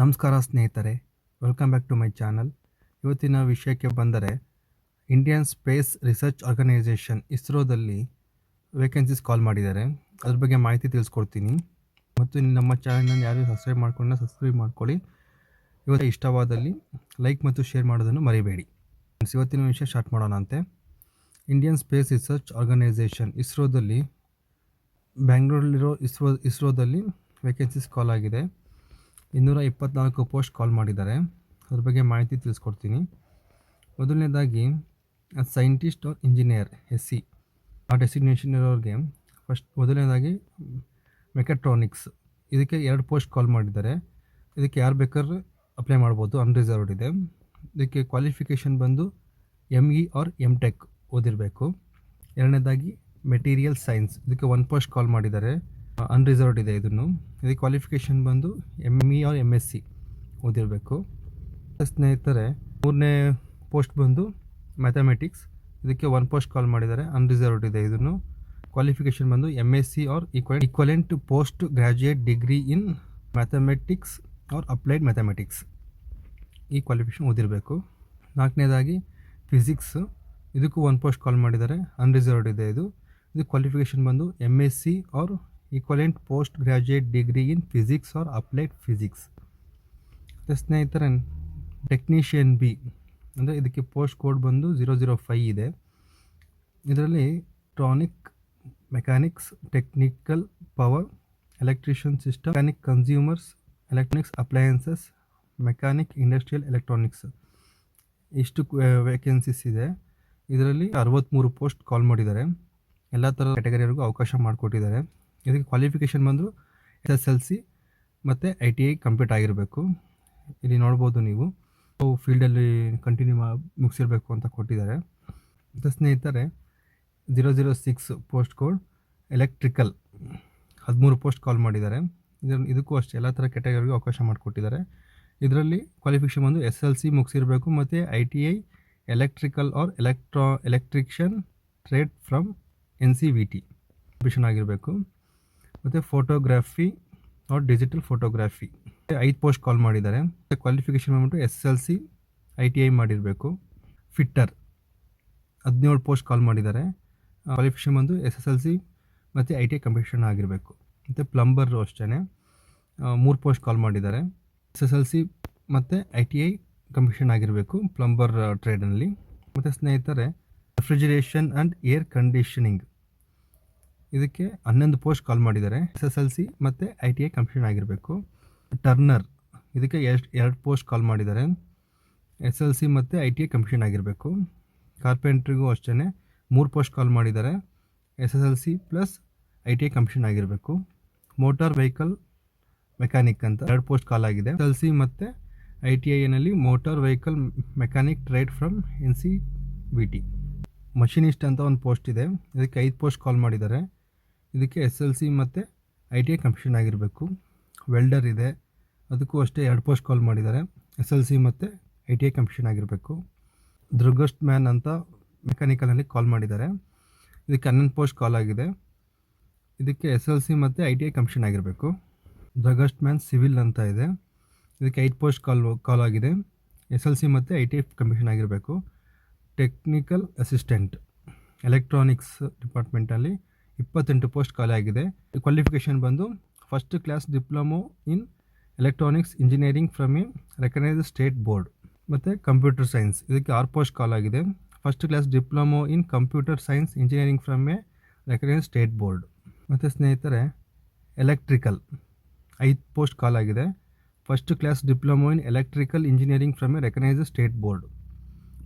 ನಮಸ್ಕಾರ ಸ್ನೇಹಿತರೆ welcome back to my channel ಇವತ್ತಿನ ವಿಷಯಕ್ಕೆ ಬಂದರೆ ಇಂಡಿಯನ್ ಸ್ಪೇಸ್ ರಿಸರ್ಚ್ ಆರ್ಗನೈಸೇಷನ್ ಇಸ್ರೋದಲ್ಲಿ ವೇಕೆನ್ಸೀಸ್ ಕಾಲ್ ಮಾಡಿದ್ದಾರೆ. ಅದ್ರ ಬಗ್ಗೆ ಮಾಹಿತಿ ತಿಳಿಸ್ಕೊಡ್ತೀನಿ. ಮತ್ತು ನಮ್ಮ ಚಾನಲ್ನ ಯಾರು ಸಬ್ಸ್ಕ್ರೈಬ್ ಮಾಡ್ಕೊಂಡ ಸಬ್ಸ್ಕ್ರೈಬ್ ಮಾಡ್ಕೊಳ್ಳಿ. ಇವತ್ತು ಇಷ್ಟವಾದಲ್ಲಿ ಲೈಕ್ ಮತ್ತು ಶೇರ್ ಮಾಡೋದನ್ನು ಮರಿಬೇಡಿ. ಇವತ್ತಿನ ವಿಷಯ ಸ್ಟಾರ್ಟ್ ಮಾಡೋಣ ಅಂತೆ. ಇಂಡಿಯನ್ ಸ್ಪೇಸ್ ರಿಸರ್ಚ್ ಆರ್ಗನೈಸೇಷನ್ ಇಸ್ರೋದಲ್ಲಿ ಬ್ಯಾಂಗ್ಳೂರಲ್ಲಿರೋ ಇಸ್ರೋ, ಇಸ್ರೋದಲ್ಲಿ ವೇಕೆನ್ಸೀಸ್ ಕಾಲ್ ಆಗಿದೆ. ಇನ್ನೂರ ಇಪ್ಪತ್ನಾಲ್ಕು ಪೋಸ್ಟ್ ಕಾಲ್ ಮಾಡಿದ್ದಾರೆ. ಅದ್ರ ಬಗ್ಗೆ ಮಾಹಿತಿ ತಿಳಿಸ್ಕೊಡ್ತೀನಿ. ಮೊದಲನೇದಾಗಿ scientist or engineer, S C. ಆ ಡೆಸಿಗ್ನೇಷನ್ ಇರೋರಿಗೆ ಫಸ್ಟ್ ಮೊದಲನೇದಾಗಿ ಮೆಕ್ಯಾಟ್ರಾನಿಕ್ಸ್. ಇದಕ್ಕೆ ಎರಡು ಪೋಸ್ಟ್ ಕಾಲ್ ಮಾಡಿದ್ದಾರೆ. ಇದಕ್ಕೆ ಯಾರು ಬೇಕಾದ್ರೂ ಅಪ್ಲೈ ಮಾಡ್ಬೋದು, ಅನ್ರಿಸರ್ವ್ಡ್ ಇದೆ. ಇದಕ್ಕೆ ಕ್ವಾಲಿಫಿಕೇಷನ್ ಬಂದು M E or M tech ಓದಿರಬೇಕು. ಎರಡನೇದಾಗಿ ಮೆಟೀರಿಯಲ್ ಸೈನ್ಸ್. ಇದಕ್ಕೆ ಒನ್ ಪೋಸ್ಟ್ ಕಾಲ್ ಮಾಡಿದ್ದಾರೆ. ಅನ್ರಿಸರ್ವ್ಡ್ ಇದೆ ಇದನ್ನು. ಇದಕ್ಕೆ ಕ್ವಾಲಿಫಿಕೇಷನ್ ಬಂದು M E or M S C ಓದಿರಬೇಕು. ಸ್ನೇಹಿತರೆ, ಮೂರನೇ ಪೋಸ್ಟ್ ಬಂದು ಮ್ಯಾಥಮೆಟಿಕ್ಸ್ ಇದಕ್ಕೆ ಒನ್ ಪೋಸ್ಟ್ ಕಾಲ್ ಮಾಡಿದ್ದಾರೆ ಅನ್ರಿಸರ್ವ್ಡ್ ಇದೆ ಇದನ್ನು. ಕ್ವಾಲಿಫಿಕೇಷನ್ ಬಂದು M S C or equal equivalent post graduate degree in mathematics or applied mathematics ಈ ಕ್ವಾಲಿಫಿಕೇಷನ್ ಓದಿರಬೇಕು. ನಾಲ್ಕನೇದಾಗಿ ಫಿಸಿಕ್ಸ್ ಇದಕ್ಕೂ ಒನ್ ಪೋಸ್ಟ್ ಕಾಲ್ ಮಾಡಿದ್ದಾರೆ ಅನ್ರಿಸರ್ವ್ಡ್ ಇದೆ ಇದು. ಇದು ಕ್ವಾಲಿಫಿಕೇಷನ್ ಬಂದು M S C or equivalent post graduate degree in physics or applied physics ಮತ್ತು ಸ್ನೇಹಿತರೆ ಟೆಕ್ನಿಷಿಯನ್ ಬಿ ಅಂದರೆ ಇದಕ್ಕೆ ಪೋಸ್ಟ್ ಕೋಡ್ ಬಂದು ಝೀರೋ ಝೀರೋ ಫೈ ಇದೆ. ಇದರಲ್ಲಿ ಟ್ರಾನಿಕ್ mechanics technical power electrician system mechanic consumers electronics appliances mechanic industrial electronics ಇಷ್ಟು vacancies ಇದೆ. ಇದರಲ್ಲಿ ಅರವತ್ತ್ಮೂರು ಪೋಸ್ಟ್ ಕಾಲ್ ಮಾಡಿದ್ದಾರೆ. ಎಲ್ಲ ಥರ ಕ್ಯಾಟಗರಿವರೆಗೂ ಅವಕಾಶ ಮಾಡಿಕೊಟ್ಟಿದ್ದಾರೆ. ಇದಕ್ಕೆ ಕ್ವಾಲಿಫಿಕೇಷನ್ ಬಂದು ಎಸ್ ಎಸ್ ಎಲ್ ಸಿ ಮತ್ತು ಐ ಟಿ ಐ ಕಂಪ್ಲೀಟ್ ಆಗಿರಬೇಕು. ಇಲ್ಲಿ ನೋಡ್ಬೋದು ನೀವು. ಫೀಲ್ಡಲ್ಲಿ ಕಂಟಿನ್ಯೂ ಮುಗಿಸಿರ್ಬೇಕು ಅಂತ ಕೊಟ್ಟಿದ್ದಾರೆ. ಮತ್ತು ಸ್ನೇಹಿತರೆ zero zero six post code electrical ಹದಿಮೂರು ಪೋಸ್ಟ್ ಕಾಲ್ ಮಾಡಿದ್ದಾರೆ. ಇದರ ಇದಕ್ಕೂ ಅಷ್ಟೇ ಎಲ್ಲ ಥರ ಕೆಟಗರಿಗೂ ಅವಕಾಶ ಮಾಡಿಕೊಟ್ಟಿದ್ದಾರೆ. ಇದರಲ್ಲಿ ಕ್ವಾಲಿಫಿಕೇಷನ್ ಬಂದು ಎಸ್ ಎಲ್ ಸಿ ಮುಗಿಸಿರಬೇಕು ಮತ್ತು I T I electrical or electra electrician trade from N C V T. ಆಗಿರಬೇಕು. ಮತ್ತು ಫೋಟೋಗ್ರಾಫಿ ಆರ್ ಡಿಜಿಟಲ್ ಫೋಟೋಗ್ರಾಫಿ ಐದು ಪೋಸ್ಟ್ ಕಾಲ್ ಮಾಡಿದ್ದಾರೆ. ಕ್ವಾಲಿಫಿಕೇಷನ್ ಬಂದ್ಬಿಟ್ಟು S L C I T I ಮಾಡಿರಬೇಕು. ಫಿಟ್ಟರ್ ಹದಿನೇಳು ಪೋಸ್ಟ್ ಕಾಲ್ ಮಾಡಿದ್ದಾರೆ. ಕ್ವಾಲಿಫಿಕೇಷನ್ ಬಂದು ಎಸ್ ಎಸ್ ಎಲ್ ಸಿ ಮತ್ತು ಐ ಟಿ ಐ ಕಂಪಿಟೇಷನ್ ಆಗಿರಬೇಕು. ಮತ್ತು ಪ್ಲಂಬರು ಅಷ್ಟೇ ಮೂರು ಪೋಸ್ಟ್ ಕಾಲ್ ಮಾಡಿದ್ದಾರೆ. ಎಸ್ ಎಸ್ ಎಲ್ ಸಿ ಮತ್ತು ಐ ಟಿ ಐ ಕಂಪಿಟೇಷನ್ ಆಗಿರಬೇಕು ಪ್ಲಂಬರ್ ಟ್ರೇಡ್ನಲ್ಲಿ ಮತ್ತು ಸ್ನೇಹಿತರೆ ರೆಫ್ರಿಜರೇಷನ್ ಆ್ಯಂಡ್ ಏರ್ ಕಂಡೀಷನಿಂಗ್ ಇದಕ್ಕೆ ಹನ್ನೊಂದು ಪೋಸ್ಟ್ ಕಾಲ್ ಮಾಡಿದ್ದಾರೆ. ಎಸ್ ಎಸ್ ಎಲ್ ಸಿ ಮತ್ತು ಐ ಟಿ ಐ ಕಂಪ್ಲೀಟ್ ಆಗಿರಬೇಕು. ಟರ್ನರ್, ಇದಕ್ಕೆ ಎಷ್ಟು ಎರಡು ಪೋಸ್ಟ್ ಕಾಲ್ ಮಾಡಿದ್ದಾರೆ. ಎಸ್ ಎಲ್ ಸಿ ಮತ್ತು ಐ ಟಿ ಐ ಕಂಪ್ಲೀಟ್ ಆಗಿರಬೇಕು. ಕಾರ್ಪೆಂಟ್ರಿಗೂ ಅಷ್ಟೇ ಮೂರು ಪೋಸ್ಟ್ ಕಾಲ್ ಮಾಡಿದ್ದಾರೆ. S S L C plus I T I complete ಆಗಿರಬೇಕು. ಮೋಟಾರ್ ವೆಹಿಕಲ್ ಮೆಕ್ಯಾನಿಕ್ ಅಂತ ಎರಡು ಪೋಸ್ಟ್ ಕಾಲ್ ಆಗಿದೆ. ಎಸ್ ಎಲ್ ಸಿ ಮತ್ತು I T ಐನಲ್ಲಿ motor vehicle mechanic trade from N C V T. Machinist ಅಂತ ಒಂದು post ಇದೆ. ಇದಕ್ಕೆ ಐದು ಪೋಸ್ಟ್ ಕಾಲ್ ಮಾಡಿದ್ದಾರೆ. ಇದಕ್ಕೆ ಎಸ್ ಎಲ್ ಸಿ ಮತ್ತು ಐ ಟಿ ಐ ಕಂಪ್ಲೀಷನ್ ಆಗಿರಬೇಕು. ವೆಲ್ಡರ್ ಇದೆ. ಅದಕ್ಕೂ ಅಷ್ಟೇ ಎರಡು ಪೋಸ್ಟ್ ಕಾಲ್ ಮಾಡಿದ್ದಾರೆ. ಎಸ್ ಎಲ್ ಸಿ ಮತ್ತು ಐ ಟಿ ಐ ಕಂಪ್ಲೀಷನ್ ಆಗಿರಬೇಕು. ದುರ್ಗಸ್ಟ್ ಮ್ಯಾನ್ ಅಂತ ಮೆಕ್ಯಾನಿಕಲಲ್ಲಿ ಕಾಲ್ ಮಾಡಿದ್ದಾರೆ. ಇದಕ್ಕೆ ಹನ್ನೊಂದು ಪೋಸ್ಟ್ ಕಾಲ್ ಆಗಿದೆ. ಇದಕ್ಕೆ ಎಸ್ ಎಲ್ ಸಿ ಮತ್ತು ಐ ಟಿ ಐ ಕಂಪ್ಲೀಷನ್ ಆಗಿರಬೇಕು. ದ್ರಗಸ್ಟ್ ಮ್ಯಾನ್ ಸಿವಿಲ್ ಅಂತ ಇದೆ. ಇದಕ್ಕೆ ಐದು ಪೋಸ್ಟ್ ಕಾಲ್ ಕಾಲ್ ಆಗಿದೆ. ಎಸ್ ಎಲ್ ಸಿ ಮತ್ತು ಐ ಟಿ ಐ ಕಂಪ್ಲೀಷನ್ ಆಗಿರಬೇಕು. ಟೆಕ್ನಿಕಲ್ ಅಸಿಸ್ಟೆಂಟ್, ಎಲೆಕ್ಟ್ರಾನಿಕ್ಸ್ ಡಿಪಾರ್ಟ್ಮೆಂಟಲ್ಲಿ ಇಪ್ಪತ್ತೆಂಟು ಪೋಸ್ಟ್ ಖಾಲಿ ಆಗಿದೆ. ಕ್ವಾಲಿಫಿಕೇಷನ್ ಬಂದು first class diploma in electronics engineering from a recognise state board ಮತ್ತು ಕಂಪ್ಯೂಟರ್ ಸೈನ್ಸ್ ಇದಕ್ಕೆ ಆರು ಪೋಸ್ಟ್ ಕಾಲ್ ಆಗಿದೆ. First class diploma in computer science engineering from a recognise state board ಮತ್ತು ಸ್ನೇಹಿತರೆ ಎಲೆಕ್ಟ್ರಿಕಲ್ ಐದು ಪೋಸ್ಟ್ ಕಾಲ್ ಆಗಿದೆ. First class diploma in electrical engineering from a recognise state board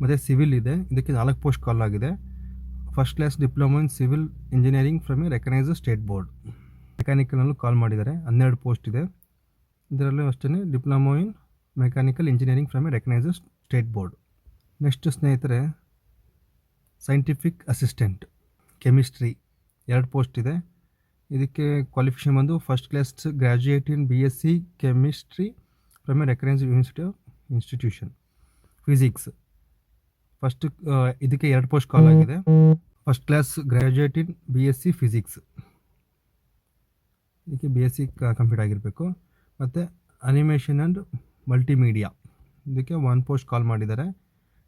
ಮತ್ತು civil ಇದೆ, ಇದಕ್ಕೆ ನಾಲ್ಕು ಪೋಸ್ಟ್ ಕಾಲ್ ಆಗಿದೆ. First class diploma in civil engineering from a recognise state board ಮೆಕ್ಯಾನಿಕಲ್ನಲ್ಲೂ call ಮಾಡಿದ್ದಾರೆ. ಹನ್ನೆರಡು ಪೋಸ್ಟ್ ಇದೆ. ಇದರಲ್ಲೂ ಅಷ್ಟೇ diploma in mechanical engineering from a recognise state board next ಸ್ನೇಹಿತರೆ ಸೈಂಟಿಫಿಕ್ ಅಸಿಸ್ಟೆಂಟ್ ಕೆಮಿಸ್ಟ್ರಿ ಎರಡು ಪೋಸ್ಟ್ ಇದೆ. ಇದಕ್ಕೆ ಕ್ವಾಲಿಫಿಕೇಷನ್ ಬಂದು first class graduate in B S C chemistry from a recognise university of institution physics first ಇದಕ್ಕೆ ಎರಡು post call ಆಗಿದೆ. First class graduate in B S C physics ಇದಕ್ಕೆ B S C complete ಆಗಿರಬೇಕು. ಮತ್ತು animation and multimedia ಇದಕ್ಕೆ one post call ಮಾಡಿದ್ದಾರೆ.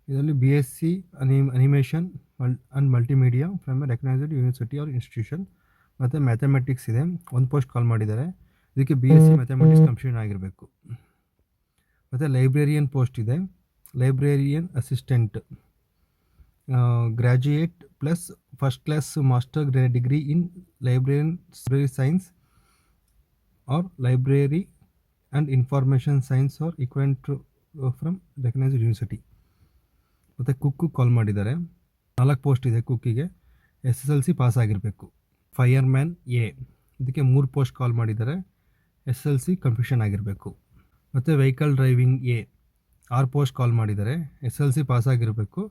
ಇದರಲ್ಲಿ B S C any animation Mal and multimedia from a recognised university or institution ಮತ್ತು mathematics ಇದೆ. ಒಂದು post call ಮಾಡಿದ್ದಾರೆ. ಇದಕ್ಕೆ B S C mathematics complete ಆಗಿರಬೇಕು. ಮತ್ತು ಲೈಬ್ರೇರಿಯನ್ ಪೋಸ್ಟ್ ಇದೆ. Librarian assistant graduate plus first class master degree in librarian library science or library and information science or equivalent from recognised university ಮತ್ತು cook call ಮಾಡಿದ್ದಾರೆ. ನಾಲ್ಕು post ಇದೆ ಕುಕ್ಕಿಗೆ S S L C pass ಆಗಿರಬೇಕು. Fireman A ಇದಕ್ಕೆ ಮೂರು post call ಮಾಡಿದ್ದಾರೆ. S L C completion ಆಗಿರಬೇಕು. ಮತ್ತು ವೆಹಿಕಲ್ ಡ್ರೈವಿಂಗ್ ಎ ಆರು ಪೋಸ್ಟ್ ಕಾಲ್ ಮಾಡಿದ್ದಾರೆ. ಎಸ್ ಎಲ್ ಸಿ ಪಾಸ್ ಆಗಿರಬೇಕು.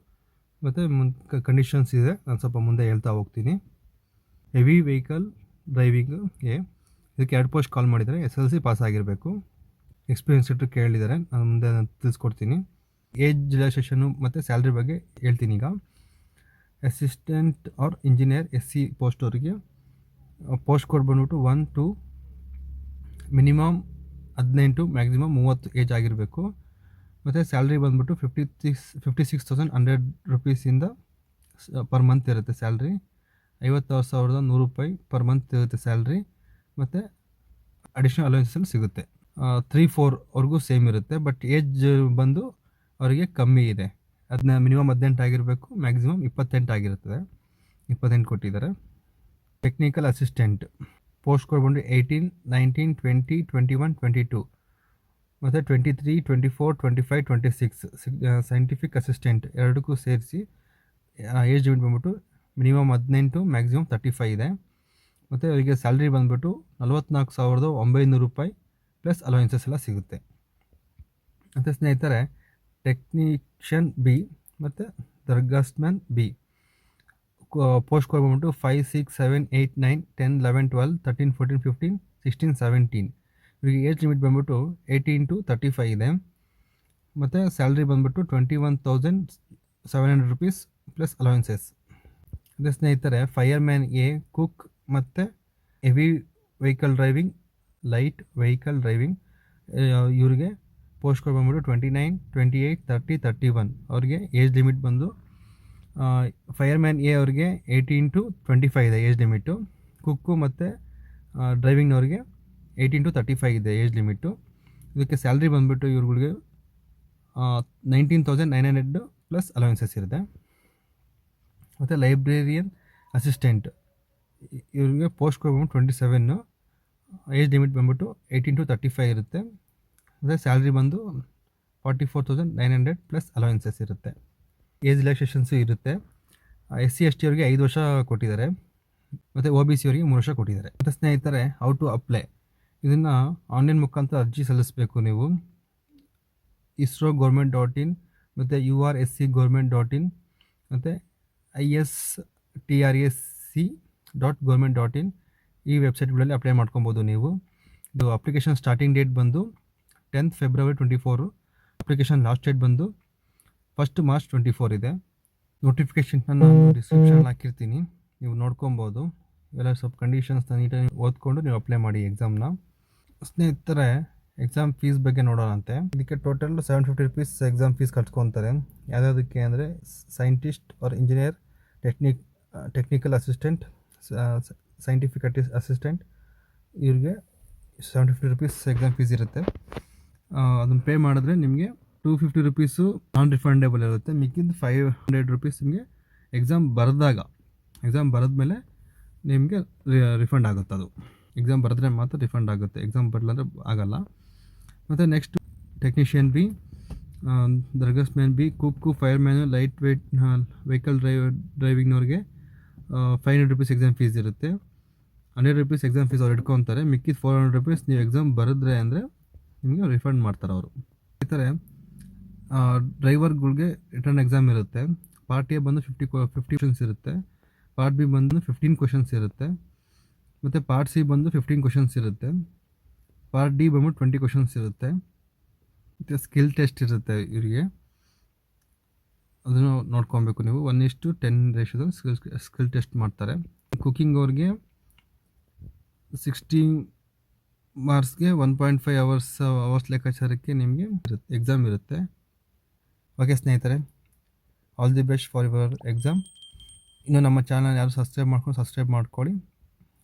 ಮತ್ತು ಮುನ್ ಕಂಡೀಷನ್ಸ್ ಇದೆ. ನಾನು ಸ್ವಲ್ಪ ಮುಂದೆ ಹೇಳ್ತಾ ಹೋಗ್ತೀನಿ. ಹೆವಿ ವೆಹಿಕಲ್ ಡ್ರೈವಿಂಗ್ ಎ ಇದಕ್ಕೆ ಎರಡು ಪೋಸ್ಟ್ ಕಾಲ್ ಮಾಡಿದ್ದಾರೆ. ಎಸ್ ಎಲ್ ಸಿ ಪಾಸ್ ಆಗಿರಬೇಕು. ಎಕ್ಸ್ಪೀರಿಯನ್ಸ್ ಇಟ್ಟು ಕೇಳಿದ್ದಾರೆ. ನಾನು ಮುಂದೆ ನಾನು ತಿಳಿಸ್ಕೊಡ್ತೀನಿ. ಏಜ್ ರಿಲ್ಯಾಕ್ಸೇಷನ್ನು ಮತ್ತು ಸ್ಯಾಲ್ರಿ ಬಗ್ಗೆ ಹೇಳ್ತೀನಿ ಈಗ. Assistant or engineer S C post ಅವರಿಗೆ ಪೋಸ್ಟ್ ಕೋಡ್ ಬಂದ್ಬಿಟ್ಟು ಒನ್ ಟು ಮಿನಿಮಮ್ ಹದಿನೆಂಟು ಮ್ಯಾಕ್ಸಿಮಮ್ ಮೂವತ್ತು ಏಜ್ ಆಗಿರಬೇಕು. ಮತ್ತು ಸ್ಯಾಲ್ರಿ ಬಂದುಬಿಟ್ಟು fifty six fifty six thousand hundred ರುಪೀಸಿಂದ per month ಇರುತ್ತೆ ಸ್ಯಾಲ್ರಿ. ಐವತ್ತಾರು ಸಾವಿರದ ನೂರು ರೂಪಾಯಿ ಪರ್ ಮಂತ್ ಇರುತ್ತೆ ಸ್ಯಾಲ್ರಿ. ಮತ್ತು ಅಡಿಷ್ನಲ್ ಅಲೋನ್ಸಲ್ಲಿ ಸಿಗುತ್ತೆ. ತ್ರೀ ಫೋರ್ವರೆಗೂ ಸೇಮ್ ಇರುತ್ತೆ ಬಟ್ ಏಜ್ ಬಂದು ಅವರಿಗೆ ಕಮ್ಮಿ ಇದೆ. ಅದನ್ನ ಮಿನಿಮಮ್ ಹದಿನೆಂಟು ಆಗಿರಬೇಕು ಮ್ಯಾಕ್ಸಿಮಮ್ ಇಪ್ಪತ್ತೆಂಟು ಆಗಿರುತ್ತದೆ ಇಪ್ಪತ್ತೆಂಟು ಕೊಟ್ಟಿದ್ದಾರೆ. ಟೆಕ್ನಿಕಲ್ ಅಸಿಸ್ಟೆಂಟ್ ಪೋಸ್ಟ್ ಕೋಡ್ ಬಂದು eighteen nineteen twenty twenty one twenty two ಮತ್ತು twenty three twenty four twenty five twenty six scientific assistant ಎರಡಕ್ಕೂ ಸೇರಿಸಿ ಏಜ್ ಲಿಮಿಟ್ ಬಂದ್ಬಿಟ್ಟು ಮಿನಿಮಮ್ ಹದಿನೆಂಟು ಮ್ಯಾಕ್ಸಿಮಮ್ ತರ್ಟಿ ಫೈವ್ ಇದೆ. ಮತ್ತು ಅವರಿಗೆ ಸ್ಯಾಲ್ರಿ ಬಂದ್ಬಿಟ್ಟು ನಲ್ವತ್ನಾಲ್ಕು ಸಾವಿರದ ಒಂಬೈನೂರು ರೂಪಾಯಿ ಪ್ಲಸ್ ಅಲವೆನ್ಸಸ್ ಎಲ್ಲ ಸಿಗುತ್ತೆ. ಮತ್ತು ಸ್ನೇಹಿತರೆ ಟೆಕ್ನಿಷಿಯನ್ ಬಿ ಮತ್ತು ದರ್ಗಾಸ್ಮ್ಯಾನ್ ಬಿ ಪೋಸ್ಟ್ ಕೋಡ್ ಬಂದ್ಬಿಟ್ಟು five six seven eight nine ten eleven twelve thirteen fourteen fifteen sixteen seventeen ಇವರಿಗೆ ಏಜ್ ಲಿಮಿಟ್ ಬಂದ್ಬಿಟ್ಟು ಏಯ್ಟೀನ್ ಟು ತರ್ಟಿ ಫೈವ್ ಇದೆ. ಮತ್ತು ಸ್ಯಾಲ್ರಿ ಬಂದ್ಬಿಟ್ಟು twenty one thousand seven hundred rupees plus allowances ಅದೇ ಸ್ನೇಹಿತರೆ fireman A cook ಮತ್ತು heavy vehicle driving light vehicle driving ಇವರಿಗೆ post code ಬಂದ್ಬಿಟ್ಟು twenty nine twenty eight thirty thirty one ಅವ್ರಿಗೆ age limit ಬಂದು ಫೈರ್ ಮ್ಯಾನ್ ಎ ಅವ್ರಿಗೆ eighteen to twenty five ಇದೆ age limit cook ಮತ್ತು ಡ್ರೈವಿಂಗ್ನವ್ರಿಗೆ eighteen to thirty five ಇದೆ age limit ಇದಕ್ಕೆ ಸ್ಯಾಲ್ರಿ ಬಂದುಬಿಟ್ಟು ಇವ್ರುಗಳಿಗೆ nineteen thousand nine hundred plus allowances ಇರುತ್ತೆ. ಮತ್ತು ಲೈಬ್ರೇರಿಯನ್ ಅಸಿಸ್ಟೆಂಟ್ ಇವ್ರಿಗೆ post code twenty seven age limit ಬಂದ್ಬಿಟ್ಟು ಏಯ್ಟೀನ್ ಟು ತರ್ಟಿ ಫೈವ್ ಇರುತ್ತೆ. ಮತ್ತು ಸ್ಯಾಲ್ರಿ ಬಂದು forty four thousand nine hundred plus allowances ಇರುತ್ತೆ. ಏಜ್ ರಿಲ್ಯಾಕ್ಸೇಷನ್ಸು ಇರುತ್ತೆ. ಎಸ್ ಸಿ ಎಸ್ ಟಿ ಅವರಿಗೆ ಐದು ವರ್ಷ ಕೊಟ್ಟಿದ್ದಾರೆ. ಮತ್ತು ಒ ಬಿ ಸಿ ಅವರಿಗೆ ಮೂರು ವರ್ಷ ಕೊಟ್ಟಿದ್ದಾರೆ. ಮತ್ತು ಸ್ನೇಹಿತರೆ ಹೌ ಟು ಅಪ್ಲೈ ಇದನ್ನು ಆನ್ಲೈನ್ ಮುಖಾಂತರ ಅರ್ಜಿ ಸಲ್ಲಿಸಬೇಕು ನೀವು. ಇಸ್ರೋ ಗೌರ್ಮೆಂಟ್ ಡಾಟ್ ಇನ್ ಮತ್ತು U R S C government dot in ಮತ್ತು I S T R S C dot government dot in ಈ ವೆಬ್ಸೈಟ್ಗಳಲ್ಲಿ ಅಪ್ಲೈ ಮಾಡ್ಕೊಬೋದು ನೀವು. ಇದು ಅಪ್ಲಿಕೇಶನ್ ಸ್ಟಾರ್ಟಿಂಗ್ ಡೇಟ್ ಬಂದು tenth February twenty four application last date ಬಂದು first March twenty four ಇದೆ notification ನಾನು ಡಿಸ್ಕ್ರಿಪ್ಷನ್ ಹಾಕಿರ್ತೀನಿ. ನೀವು ನೋಡ್ಕೊಬೋದು. ಎಲ್ಲ ಸ್ವಲ್ಪ ಕಂಡೀಷನ್ಸ್ನ ನೀಟಾಗಿ ಓದ್ಕೊಂಡು ನೀವು ಅಪ್ಲೈ ಮಾಡಿ ಎಕ್ಸಾಮ್ನ ಸ್ನೇಹಿತರೆ ಎಕ್ಸಾಮ್ ಫೀಸ್ ಬಗ್ಗೆ ನೋಡೋಣಂತೆ. ಇದಕ್ಕೆ total seven fifty rupees exam fees ಕಟ್ಕೊತಾರೆ ಯಾವುದಕ್ಕೆ ಅಂದರೆ scientist or engineer technic technical assistant scientific assistant ಇವ್ರಿಗೆ seven fifty rupees exam fees ಇರುತ್ತೆ. ಅದನ್ನು ಪೇ ಮಾಡಿದ್ರೆ ನಿಮಗೆ two fifty rupees non refundable ಇರುತ್ತೆ. ಮಿಕ್ಕಿದ್ದು ಫೈವ್ ಹಂಡ್ರೆಡ್ ರುಪೀಸ್ ನಿಮಗೆ ಎಕ್ಸಾಮ್ ಬರೆದಾಗ. ಎಕ್ಸಾಮ್ ಬರೆದ್ಮೇಲೆ ನಿಮಗೆ ರಿಫಂಡ್ ಆಗುತ್ತೆ ಅದು. ಎಕ್ಸಾಮ್ ಬರೆದ್ರೆ ಮಾತ್ರ ರಿಫಂಡ್ ಆಗುತ್ತೆ. ಎಕ್ಸಾಮ್ ಬರಲಾಂದ್ರೆ ಆಗಲ್ಲ. ಮತ್ತು next technician B draughtsman B cook fireman light weight vehicle drive ಡ್ರೈವಿಂಗ್ನವ್ರಿಗೆ five hundred rupees exam fees ಇರುತ್ತೆ. ಹಂಡ್ರೆಡ್ ರುಪೀಸ್ ಎಕ್ಸಾಮ್ ಫೀಸ್ ಅವ್ರು ಇಟ್ಕೊತಾರೆ. ಮಿಕ್ಕಿದ ಫೋರ್ ಹಂಡ್ರೆಡ್ ರುಪೀಸ್ ನೀವು ಎಕ್ಸಾಮ್ ಬರೆದ್ರೆ ಅಂದರೆ ನಿಮಗೆ ರಿಫಂಡ್ ಮಾಡ್ತಾರೆ ಅವರು. ಈ ಥರ ಡ್ರೈವರ್ಗಳಿಗೆ ರಿಟರ್ನ್ ಎಕ್ಸಾಮ್ ಇರುತ್ತೆ. ಪಾರ್ಟ್ ಎ ಬಂದು ಫಿಫ್ಟಿ ಫಿಫ್ಟಿ ಕ್ವಶನ್ಸ್ ಇರುತ್ತೆ. ಪಾರ್ಟ್ ಬಿ ಬಂದು ಫಿಫ್ಟೀನ್ ಕ್ವಶನ್ಸ್ ಇರುತ್ತೆ. ಮತ್ತು ಪಾರ್ಟ್ ಸಿ ಬಂದು ಫಿಫ್ಟೀನ್ ಕ್ವಶನ್ಸ್ ಇರುತ್ತೆ. ಪಾರ್ಟ್ ಡಿ ಬಂದು ಟ್ವೆಂಟಿ ಕ್ವಶನ್ಸ್ ಇರುತ್ತೆ. ಮತ್ತು ಸ್ಕಿಲ್ ಟೆಸ್ಟ್ ಇರುತ್ತೆ ಇವರಿಗೆ. ಅದನ್ನು ನೋಡ್ಕೊಬೇಕು ನೀವು. ಒನ್ ಇಷ್ಟು ಟೆನ್ ರೇಷದಲ್ಲಿ ಸ್ಕಿಲ್ ಸ್ಕಿಲ್ ಟೆಸ್ಟ್ ಮಾಡ್ತಾರೆ. ಕುಕ್ಕಿಂಗ್ ಅವ್ರಿಗೆ sixty ಮಾರ್ಕ್ಸ್ಗೆ one point five hours hours ಲೆಕ್ಕಾಚಾರಕ್ಕೆ ನಿಮಗೆ ಎಕ್ಸಾಮ್ ಇರುತ್ತೆ. ಓಕೆ ಸ್ನೇಹಿತರೆ. All the best for your exam ಇನ್ನು ನಮ್ಮ ಚಾನಲ್ ಯಾರು ಸಬ್ಸ್ಕ್ರೈಬ್ ಮಾಡ್ಕೊಂಡು ಸಬ್ಸ್ಕ್ರೈಬ್ ಮಾಡ್ಕೊಳ್ಳಿ.